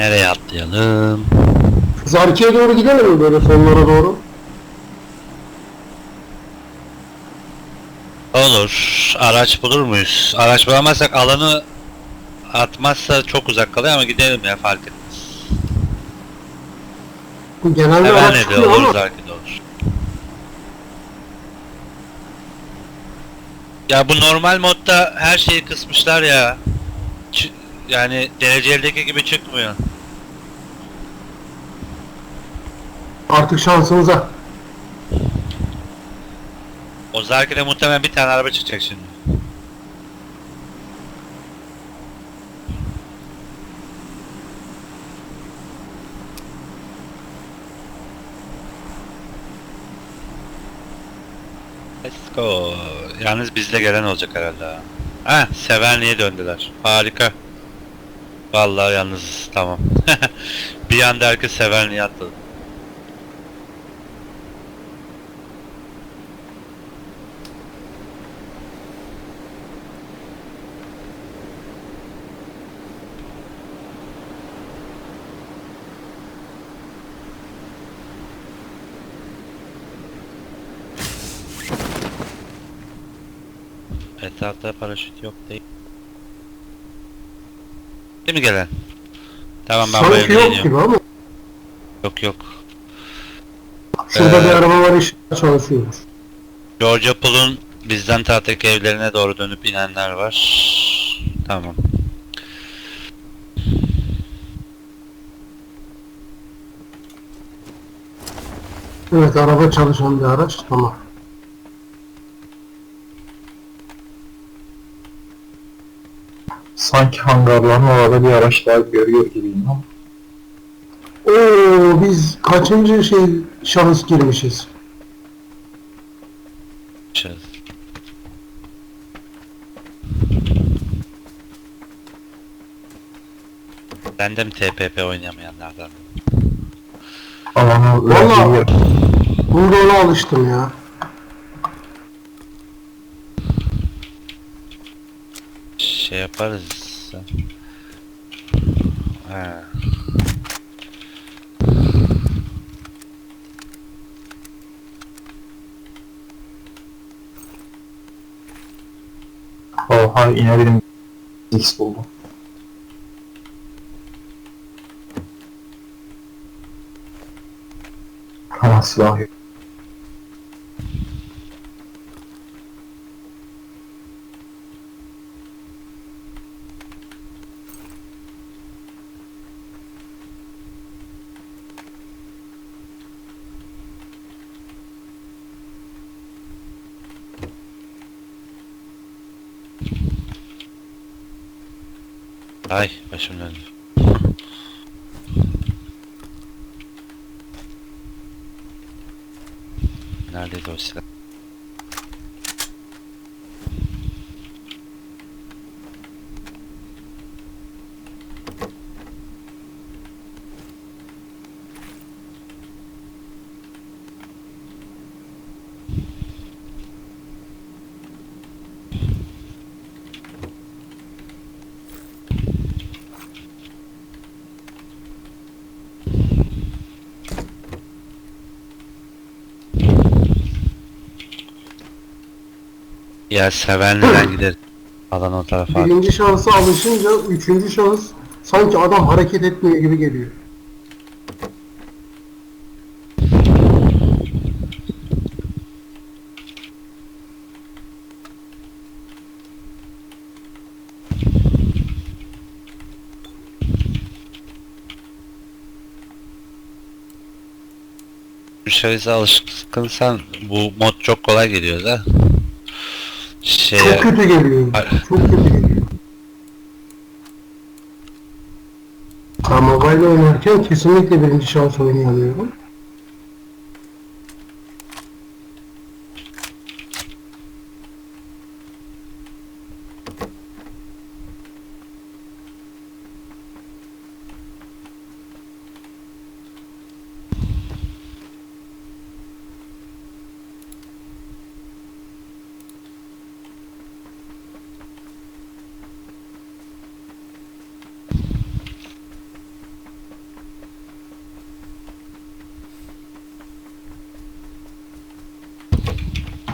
Nereye atlayalım? Zarki'ye doğru gidelim mi böyle sonlara doğru? Olur. Araç bulur muyuz? Araç bulamazsak alanı atmazsa çok uzak kalıyor ama gidelim ya fark etmez. Genelde Hemen araç çıkıyor olur, ama Zarki de olur. Ya bu normal modda her şeyi kısmışlar ya. Ç- yani derecelerdeki gibi çıkmıyor. Artık şansımıza. O Zarki'de muhtemelen bir tane araba çıkacak şimdi. Let's go. Yalnız bizle gelen olacak herhalde. ha. Ha, Severni'ye döndüler. Harika. Vallahi yalnız tamam. bir anda herkes Severni'ye atladı. Etrafta paraşüt yok değil. Değil mi gelen? Tamam ben bu Sanki evde yok iniyorum. gibi ama. Yok yok. Şurada Ee, bir araba var iş çalışıyormuş. Georgia Pool'un bizden taraftaki evlerine doğru dönüp inenler var. Tamam. Evet araba çalışan bir araç. Tamam. Sanki hangarların orada bir araç daha görüyor gibiyim ama. Oo biz kaçıncı şey şahıs girmişiz? Şey- Ben de mi TPP oynayamayanlardan? Alanı Vallahi- verdiği Bunda ona alıştım ya. Şey yaparız. Ha. Oha inebilirim. X buldum. Ama silah yok. Ay başım döndü. Neredeydi o silah? Ya Sevenli'den gider. Alan o tarafa. Birinci şahısa alışınca üçüncü şahıs sanki adam hareket etmiyor gibi geliyor. Şahısa alışkınsan bu mod çok kolay geliyor da. Şey, Çok kötü geliyor. Hayır. Çok kötü geliyor. Ha, mobile oynarken kesinlikle birinci şahıs oynayamıyorum.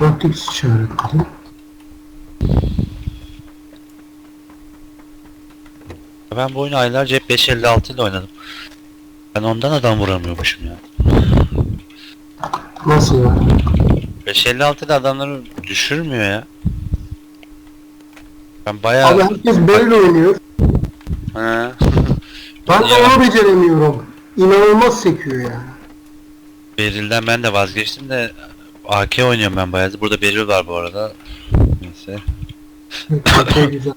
4x işaretledim. Ben bu oyunu aylarca hep 556 ile oynadım. Ben ondan adam vuramıyormuşum ya. Nasıl ya? 556 ile adamları düşürmüyor ya. Ben bayağı... Abi herkes böyle oynuyor. He. Ben de onu beceremiyorum. İnanılmaz sekiyor yani. Beril'den ben de vazgeçtim de AK oynuyorum ben bayağı. Burada Beril var bu arada. Neyse. Çok güzel.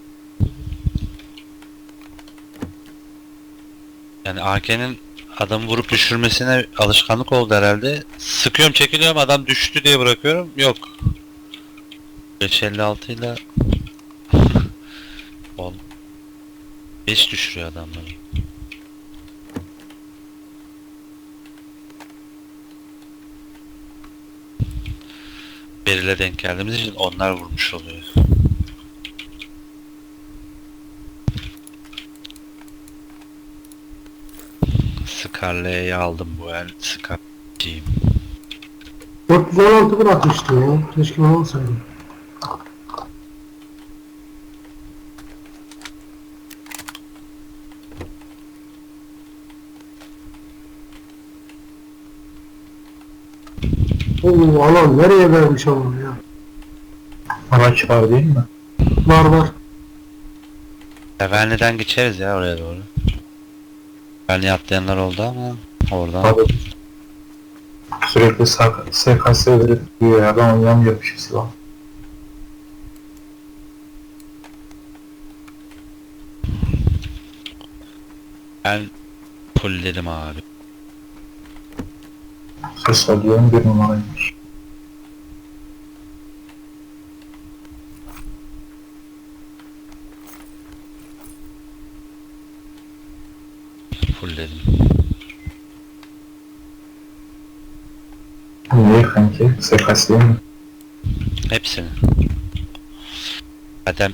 Yani AK'nin adamı vurup düşürmesine alışkanlık oldu herhalde. Sıkıyorum çekiliyorum adam düştü diye bırakıyorum. Yok. 556 ile 10 5 düşürüyor adamları. Beril'e denk geldiğimiz için onlar vurmuş oluyor. Scarlet'i aldım bu el. Scarlet'ciyim. 416 bırakmıştım ya. Keşke onu alsaydım. Oo alan nereye vermiş alan ya? Araç var değil mi? Var var. Sevenli'den geçeriz ya oraya doğru. Sevenli'ye atlayanlar oldu ama oradan. Abi sürekli SKS verip diyor ya ben oynayamıyorum şu silah. Ben fullledim abi. Ses alıyorum bir numaraymış. Fullledim. Niye kanki? SKS değil mi? Hepsini. Zaten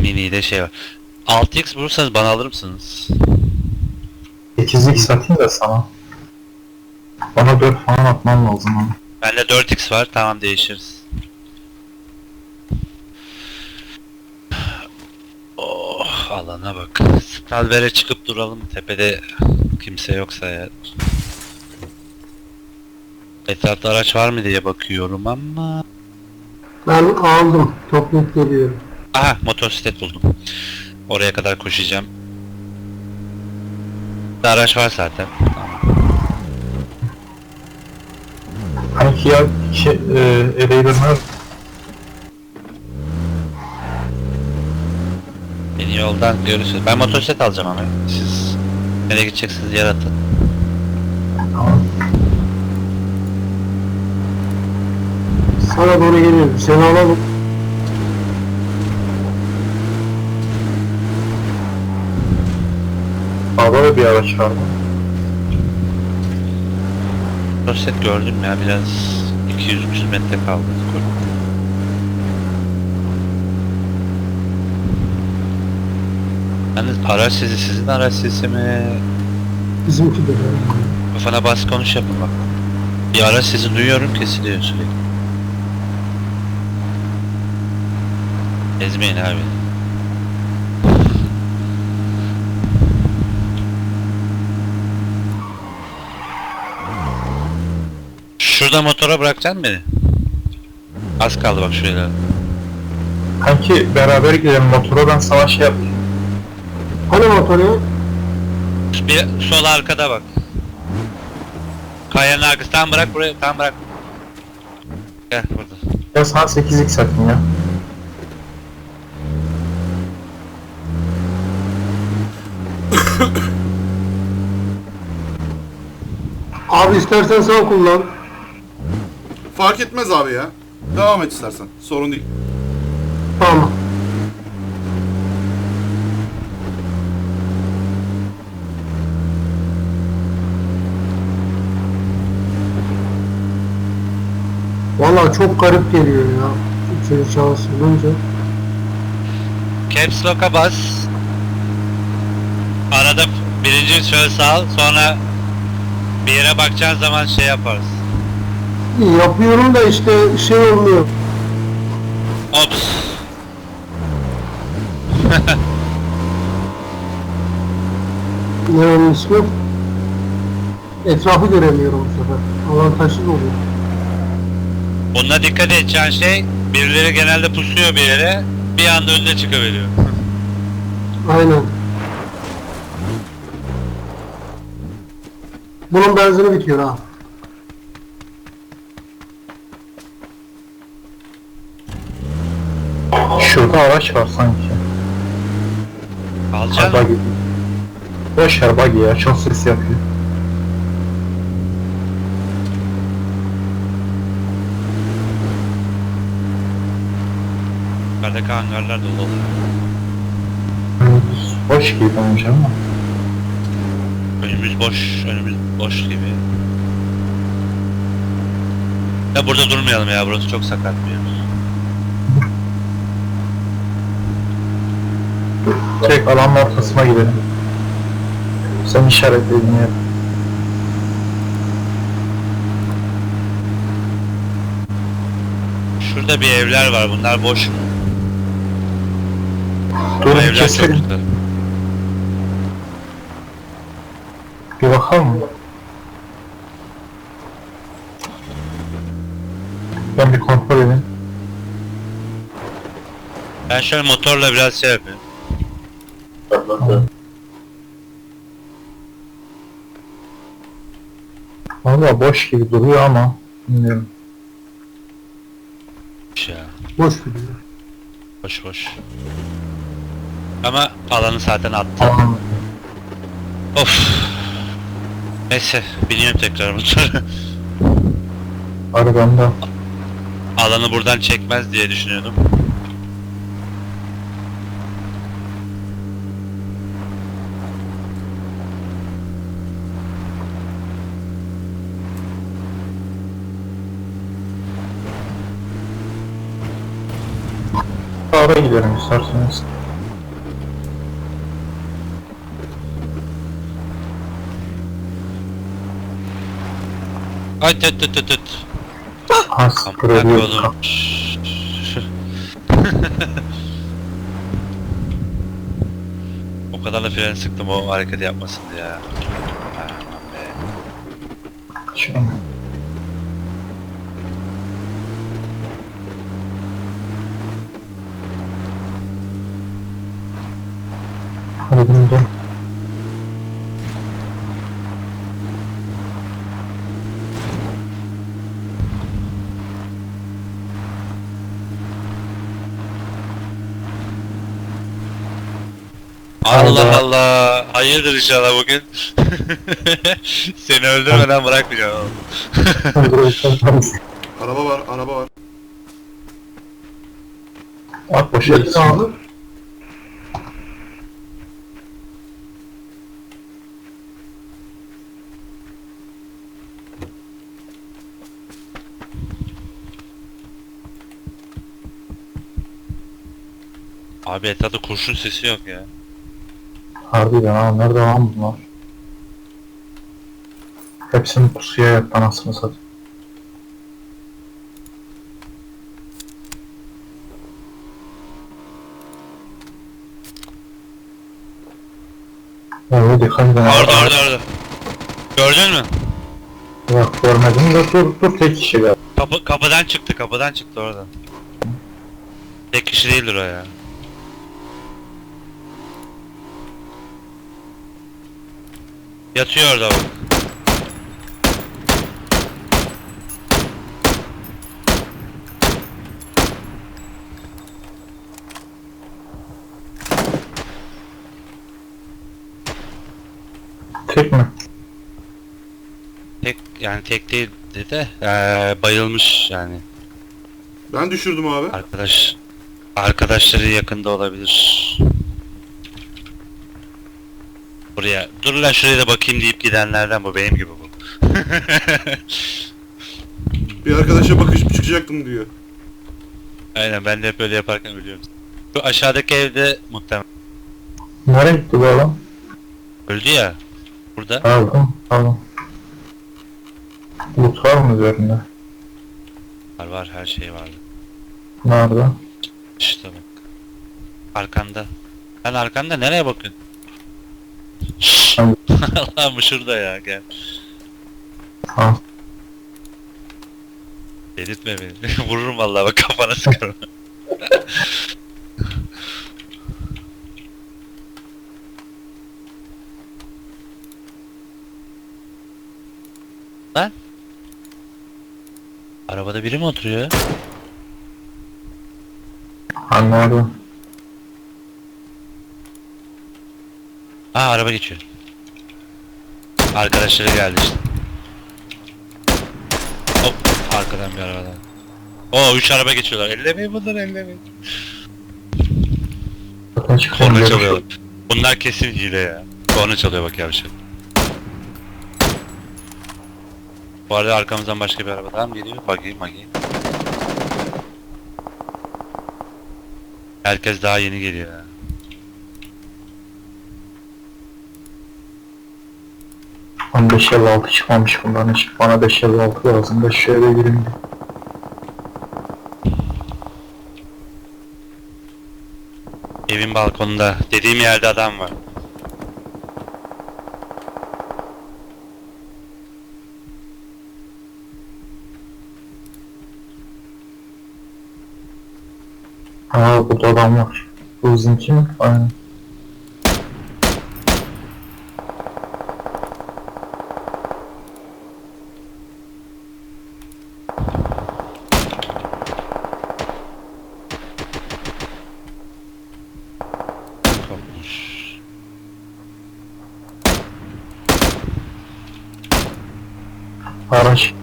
mini'de şey var. 6x bulursanız bana alır mısınız? 8'lik satayım da sana. Bana 4 falan atman lazım ama. Bende 4x var tamam değişiriz. Oh alana bak. Stalver'e çıkıp duralım tepede kimse yoksa ya. Etrafta araç var mı diye bakıyorum ama... Ben aldım. Toplayıp geliyorum. Aha motosiklet buldum. Oraya kadar koşacağım. Araç var zaten. Tamam. Kanki ya şey, e, Ereğli'ne Beni yoldan görürsünüz. Ben motosiklet alacağım ama siz nereye gideceksiniz yer atın. tamam. Sana doğru geliyorum. Seni alalım. Sağda da bir araç var mı? Motosiklet gördüm ya biraz 200-300 metre kaldı. Yalnız araç sesi sizin araç sesi mi? Bizimki de. Kafana bas konuş yapın bak. Bir araç sesi duyuyorum kesiliyor sürekli. Ezmeyin abi. Şurada motora bırakacaksın beni. Az kaldı bak şuraya. Kanki beraber gidelim motora ben sana şey yapayım. Hani motor ya? Bir sol arkada bak. Kayanın arkası. Tam bırak buraya. Tam bırak. Gel burada. Ben sana 8'lik satayım ya. Abi istersen sen kullan. Fark etmez abi ya. Devam et istersen. Sorun değil. Tamam. Valla çok garip geliyor ya. Üçüncü şans olunca. Caps Lock'a bas. Arada birinci şöyle sağ sonra bir yere bakacağın zaman şey yaparız. Yapıyorum da işte şey olmuyor. Ops. Ne onun ismi? Etrafı göremiyorum bu sefer. Avantajsız oluyor. Buna dikkat edeceğin şey birileri genelde pusuyor bir yere bir anda önüne çıkıveriyor. Aynen. Bunun benzini bitiyor ha. Şurada araç var sanki. Alacak Ha, buggy. Boş ver buggy ya çok ses yapıyor. Yukarıdaki hangarlar dolu. Önümüz boş gibi bence ama. Önümüz boş, önümüz boş gibi. Ya burada durmayalım ya, burası çok sakat bir yer. Tek alanın ortasına gidelim. Sen işaretlediğin yer. Şurada bir evler var, bunlar boş mu? Bu Durun evler çok keselim. güzel. Bir bakalım mı? Ben bir kontrol edeyim. Ben şöyle motorla biraz şey yapayım. Valla boş gibi duruyor ama bilmiyorum. Ya, Boş gidiyor. boş boş. Ama alanı zaten attı. Aman Of. Neyse, biniyorum tekrar motora. arabamda Alanı buradan çekmez diye düşünüyordum. Ara gidelim isterseniz. Ay tüt tüt tüt tüt. Ha sıfır Bak ediyor. oğlum. o kadar da fren sıktım o hareketi yapmasın ya. Aman da. Allah. Allah. Hayırdır inşallah bugün. Seni öldürmeden bırakmayacağım oğlum. Araba var, araba var. At boşa gitsin. Abi. Abi etrafta kurşun sesi yok ya. Harbiden ha nerede lan bunlar? Hepsini pusuya yattı anasını satayım. Evet dikkat edin. Orada orada orada. Gördün mü? Yok görmedim de dur dur tek kişi gel. Kapı, kapıdan çıktı kapıdan çıktı oradan. Tek kişi değildir o ya. Yatıyor orada bak. Tek mi? Tek yani tek değildi de eee, bayılmış yani. Ben düşürdüm abi. Arkadaş arkadaşları yakında olabilir. Buraya dur lan şuraya da bakayım deyip gidenlerden bu benim gibi bu. Bir arkadaşa bakışıp çıkacaktım diyor. Aynen ben de hep öyle yaparken ölüyorum. Şu aşağıdaki evde muhtemelen Nereye gitti bu adam? öldü ya. Burada. Aldım aldım. Loot var mı üzerinde? Var var her şey vardı. Nerede? İşte bak. Arkanda. Sen arkanda nereye bakıyorsun? Allah'ım şurada ya gel. Ha. Delirtme beni. Vururum vallahi bak kafana sıkarım. Lan? Arabada biri mi oturuyor? Ha Aa araba geçiyor. Arkadaşları geldi işte. Hop arkadan bir arabadan. Oo 3 araba geçiyorlar. Ellemeyin bunları ellemeyin. Korna çalıyor. Bunlar kesin hile ya. Korna çalıyor bak yavşak. Bu arada arkamızdan başka bir araba daha mı geliyor? Buggy buggy. Herkes daha yeni geliyor ya. Lan 556 çıkmamış bundan hiç. Bana 556 lazım. 5 şöyle gireyim. Evin balkonunda. Dediğim yerde adam var. Aa burada adam var. Bu bizimki mi? Aynen. Araç.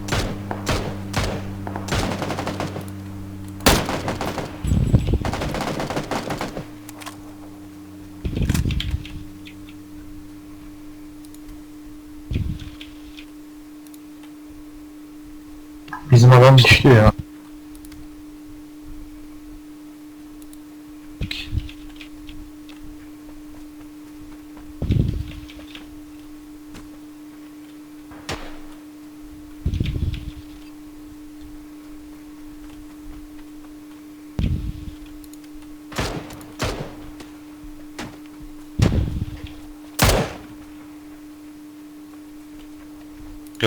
Bizim adam düştü ya.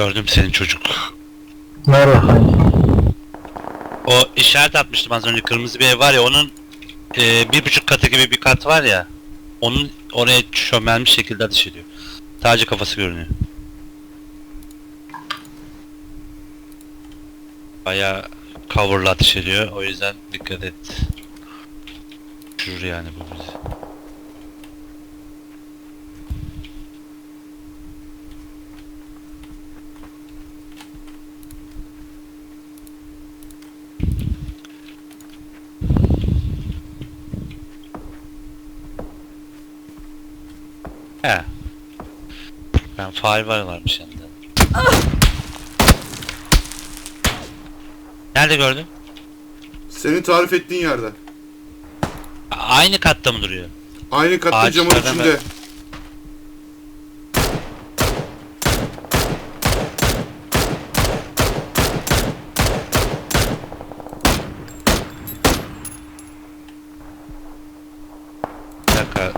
Gördüm senin çocuk. Nerede? O işaret atmıştım az önce kırmızı bir ev var ya onun e, bir buçuk katı gibi bir kat var ya onun oraya çömelmiş şekilde ateş ediyor. Sadece kafası görünüyor. Baya coverlı ateş ediyor o yüzden dikkat et. Düşürür yani bu bizi. He. Ben faal var varmış yanında. Nerede gördün? Senin tarif ettiğin yerde. Aynı katta mı duruyor? Aynı katta Ağaçlardan camın içinde. ben- Bir dakika.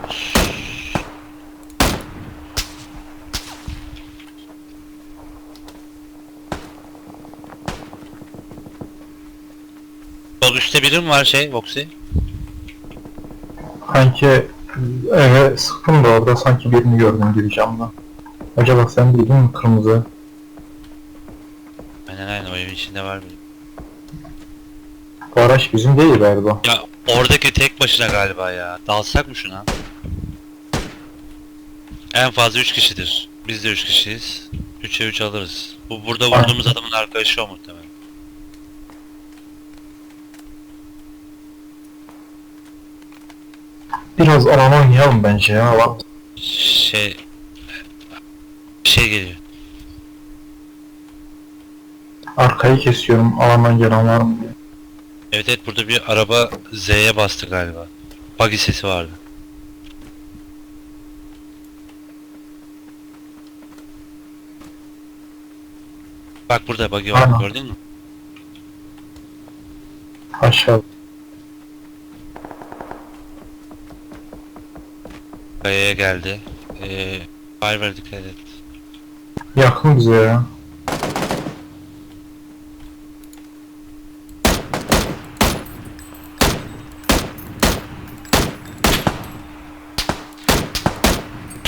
Sol üstte biri mi var şey Voxy? Sanki eve sıktım da orada sanki birini gördüm gibi camda. Acaba sen değil mi kırmızı? Aynen aynen o evin içinde var biri. Bu araç bizim değil galiba. Ya oradaki tek başına galiba ya. Dalsak mı şuna? En fazla 3 kişidir. Biz de 3 kişiyiz. 3'e 3 alırız. Bu burada vurduğumuz adamın arkadaşı o muhtemelen. Biraz alan oynayalım bence ya. Bak Şey... Bir şey geliyor. arkayı kesiyorum alandan gelen var mı diye. Evet evet burada bir araba Z'ye bastı galiba. Buggy sesi vardı. Bak burada buggy var Aynen. gördün mü? Aşağı. Kayaya geldi. Ee, Fiverr dikkat et. Yakın bize ya.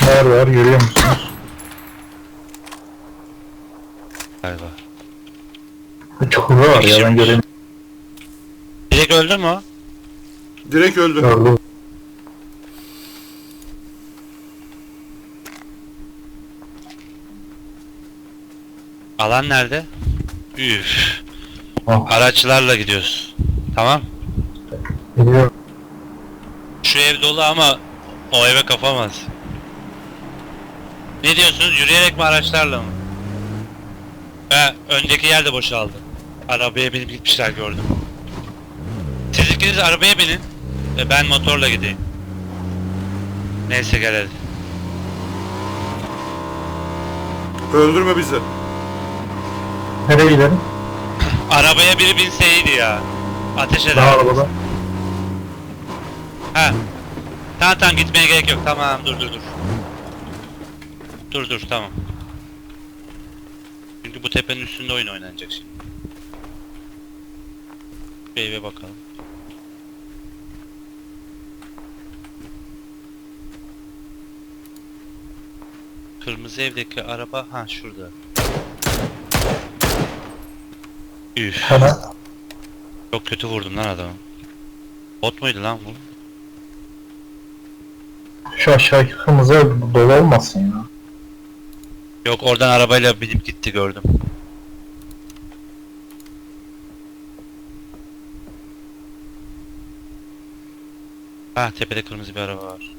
Var var görüyor musunuz? Galiba. Çukurda var ya ben göreyim. Direkt öldü mü o? Direkt öldü. Gördüm. Alan nerede? Üf. Ah, Araçlarla gidiyoruz. Tamam. biliyorum. Şu ev dolu ama o eve kapamaz. Ne diyorsunuz? Yürüyerek mi araçlarla mı? He, öndeki yer de boşaldı. Arabaya binip gitmişler gördüm. Siz ikiniz arabaya binin. Ve ben motorla gideyim. Neyse gel hadi. Öldürme bizi. Nereye gidelim? Arabaya biri binse iyiydi ya. Ateş Daha eder. arabada. Ha. Tamam tamam gitmeye gerek yok. Tamam dur dur dur. Dur dur tamam. Çünkü bu tepenin üstünde oyun oynanacak şimdi. Bir eve bakalım. Kırmızı evdeki araba ha şurada. Üf, çok kötü vurdum lan adamı. Bot muydu lan bu? Şu aşağıdaki kırmızı dolu olmasın ya. Yok oradan arabayla binip gitti gördüm. Ha tepede kırmızı bir araba var.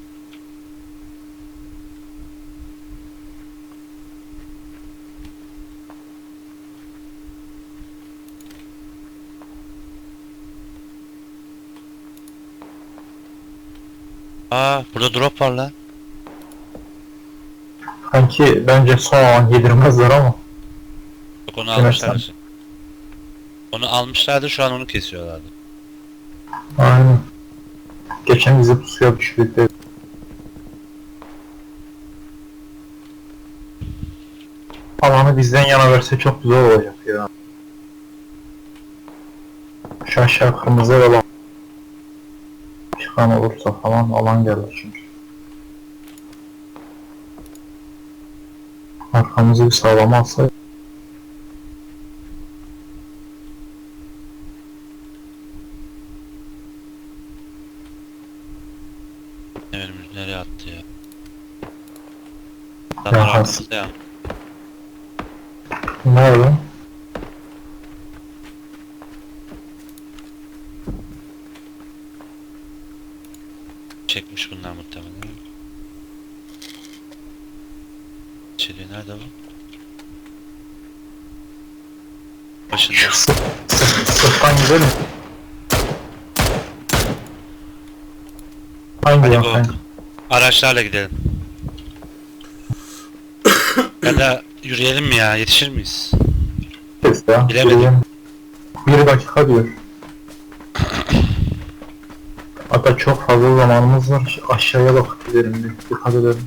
Aa burada drop var lan. Sanki bence son an yedirmezler ama. Yok onu Yemezsen. almışlardı. Onu almışlardı şu an onu kesiyorlardı. Aynen. Geçen bizi pusuya düşürdü. Alanı bizden yana verse çok güzel olacak ya. Şu aşağı kırmızı ev alan. Çıkan olursa falan alan gelir çünkü. Arkamızı bir sağlama alsa Ne önümüz nereye attı ya? Adamlar Ya, arkamızda ya. Nerede? Çekmiş bunlar muhtemelen. İçeriye nerede bu? Başında. Şu sırt, sırt, sırttan gidelim. Hangi Hadi bu. Araçlarla gidelim. ya da yürüyelim mi ya? Yetişir miyiz? Ya. Bilemedim. Bilemedim. Bir dakika diyor. Hatta çok fazla zamanımız var. Aşağıya bak gidelim bir. Dikkat edelim.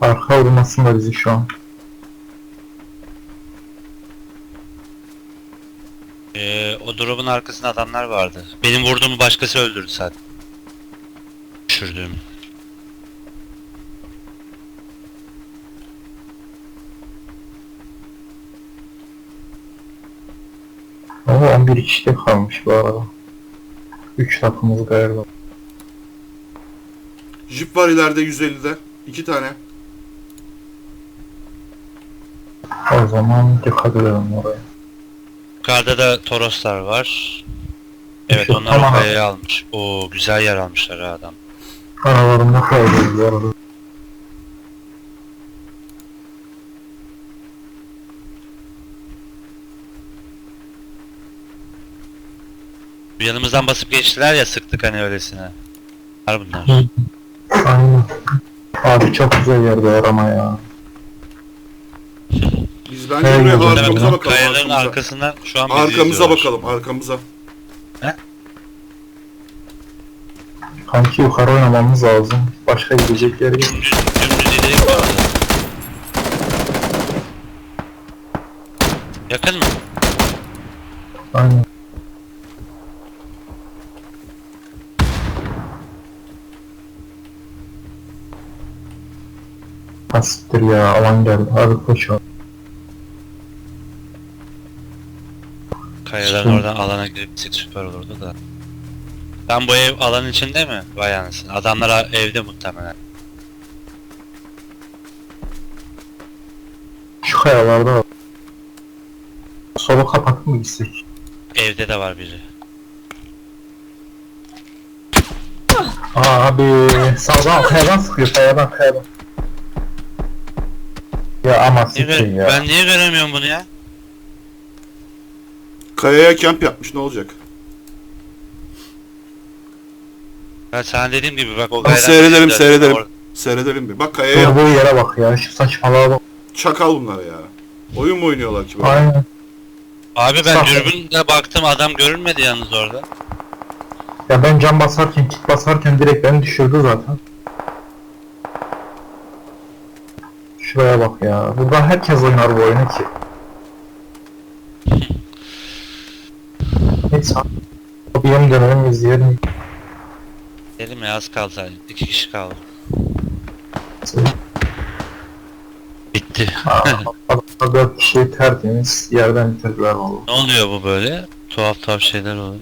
Arka vurmasın da bizi şu an. Ee, o drop'un arkasında adamlar vardı. Benim vurduğumu başkası öldürdü zaten. Düşürdüğüm. Ama 11 kişide kalmış bu arada. 3 takımız galiba. Jip var ileride 150'de. İki tane. O zaman dikkat edelim oraya. Yukarıda da Toroslar var. Evet onlar tamam. o kayayı almış. Oo güzel yer almışlar ha adam. Aralarında kalıyoruz bu arada. Yanımızdan basıp geçtiler ya sıktık hani öylesine. Var bunlar. Aynen. Abi çok güzel yerde arama ya. Biz bence buraya arkamıza bakalım. Kayaların Arkamıza, arkasından şu an bizi arkamıza izliyorlar. bakalım. Arkamıza. Kanki yukarı oynamamız lazım. Başka gidecek yer yok. Dümdüz, dümdüz ileri arada. Yakın mı? Aynen. Hasittir ya alan geldi. Abi koş abi. Kayaların oradan alana girip gitsek süper olurdu da. Sen bu ev alanın içinde mi? Vay anasını. Adamlar evde muhtemelen. Şu kayalarda var. Solu kapatıp mı gitsek? Evde de var biri. Abi sağdan kayadan sıkıyor kayadan kayadan. Ya ama gö- ya. Ben niye göremiyorum bunu ya? Kayaya kamp yapmış ne olacak? Ben sana dediğim gibi bak o Ben gayret- seyrederim, Or- seyrederim. Seyredelim bir. Bak kayaya yap. Durduğu yere bak ya şu saçmalığa bak. Çakal bunlar ya. Oyun mu oynuyorlar ki böyle? Aynen. Abi ben Sağ ol. dürbünle baktım adam görünmedi yalnız orada. Ya ben cam basarken kit basarken direkt beni düşürdü zaten. Şuraya bak ya. Burada herkes oynar bu oyunu ki. Neyse. Bir yeni dönelim izleyelim. Dedim ya az kaldı sadece. İki kişi kaldı. Bitti. Adamlar dört kişi tertemiz yerden bitirdiler valla. Ne oluyor bu böyle? Tuhaf tuhaf şeyler oluyor.